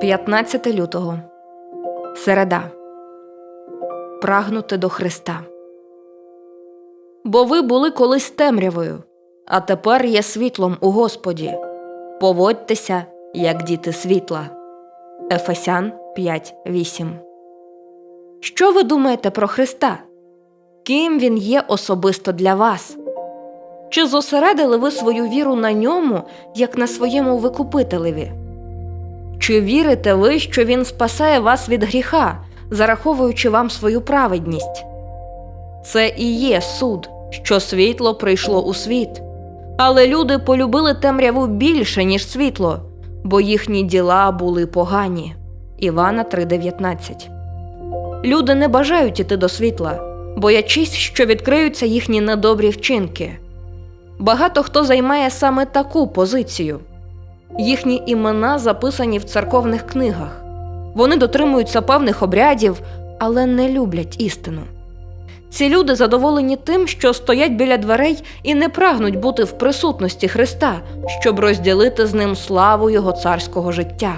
15 лютого. Середа. Прагнути до Христа. Бо ви були колись темрявою, а тепер є світлом у Господі. Поводьтеся, як діти світла. Ефесян 5.8. Що ви думаєте про Христа? Ким він є особисто для вас? Чи зосередили ви свою віру на ньому, як на своєму викупителеві? Чи вірите ви, що він спасає вас від гріха, зараховуючи вам свою праведність? Це і є суд, що світло прийшло у світ. Але люди полюбили темряву більше, ніж світло, бо їхні діла були погані. Івана 3:19. Люди не бажають іти до світла, боячись, що відкриються їхні недобрі вчинки. Багато хто займає саме таку позицію. Їхні імена записані в церковних книгах. Вони дотримуються певних обрядів, але не люблять істину. Ці люди задоволені тим, що стоять біля дверей і не прагнуть бути в присутності Христа, щоб розділити з ним славу Його царського життя.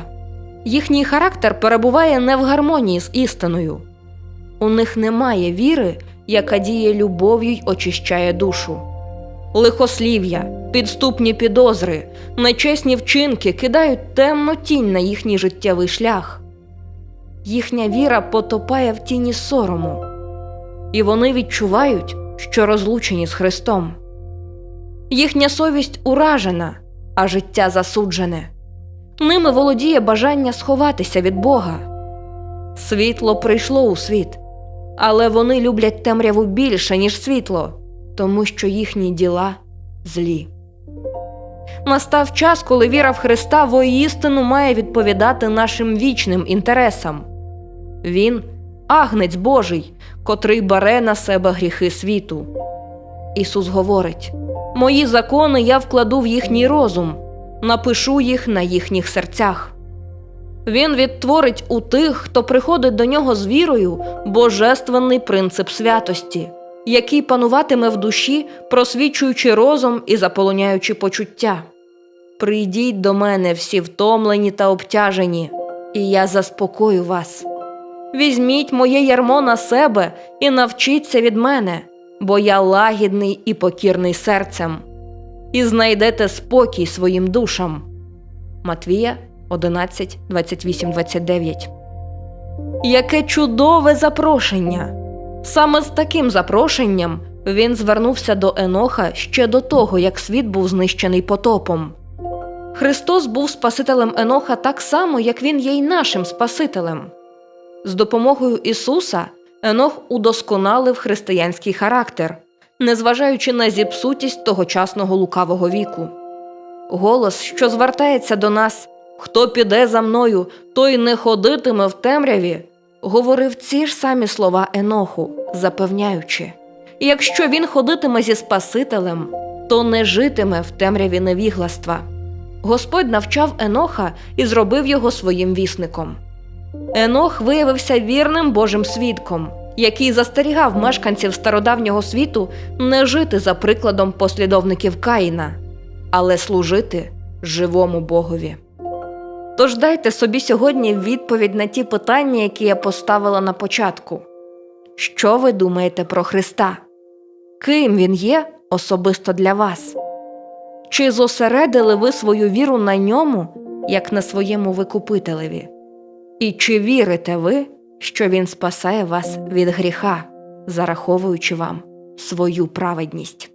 Їхній характер перебуває не в гармонії з істиною. У них немає віри, яка діє любов'ю й очищає душу. Лихослів'я, підступні підозри, нечесні вчинки кидають темну тінь на їхній життєвий шлях. Їхня віра потопає в тіні сорому, і вони відчувають, що розлучені з Христом. Їхня совість уражена, а життя засуджене. Ними володіє бажання сховатися від Бога. Світло прийшло у світ, але вони люблять темряву більше, ніж світло тому що їхні діла злі. Настав час, коли віра в Христа воістину має відповідати нашим вічним інтересам. Він агнець Божий, котрий бере на себе гріхи світу. Ісус говорить: Мої закони я вкладу в їхній розум, напишу їх на їхніх серцях. Він відтворить у тих, хто приходить до нього з вірою, божественний принцип святості який пануватиме в душі, просвічуючи розум і заполоняючи почуття. Прийдіть до мене всі втомлені та обтяжені, і я заспокою вас. Візьміть моє ярмо на себе і навчіться від мене, бо я лагідний і покірний серцем, і знайдете спокій своїм душам. Матвія 11, 28, 29 Яке чудове запрошення! Саме з таким запрошенням він звернувся до Еноха ще до того, як світ був знищений потопом. Христос був Спасителем Еноха так само, як Він є й нашим Спасителем. З допомогою Ісуса Енох удосконалив християнський характер, незважаючи на зіпсутість тогочасного лукавого віку. Голос, що звертається до нас Хто піде за мною, той не ходитиме в темряві говорив ці ж самі слова Еноху, запевняючи якщо він ходитиме зі Спасителем, то не житиме в темряві невігластва. Господь навчав Еноха і зробив його своїм вісником. Енох виявився вірним Божим свідком, який застерігав мешканців стародавнього світу не жити за прикладом послідовників Каїна, але служити живому Богові. Тож дайте собі сьогодні відповідь на ті питання, які я поставила на початку. Що ви думаєте про Христа? Ким Він є особисто для вас? Чи зосередили ви свою віру на ньому, як на своєму викупителеві? І чи вірите ви, що Він спасає вас від гріха, зараховуючи вам свою праведність?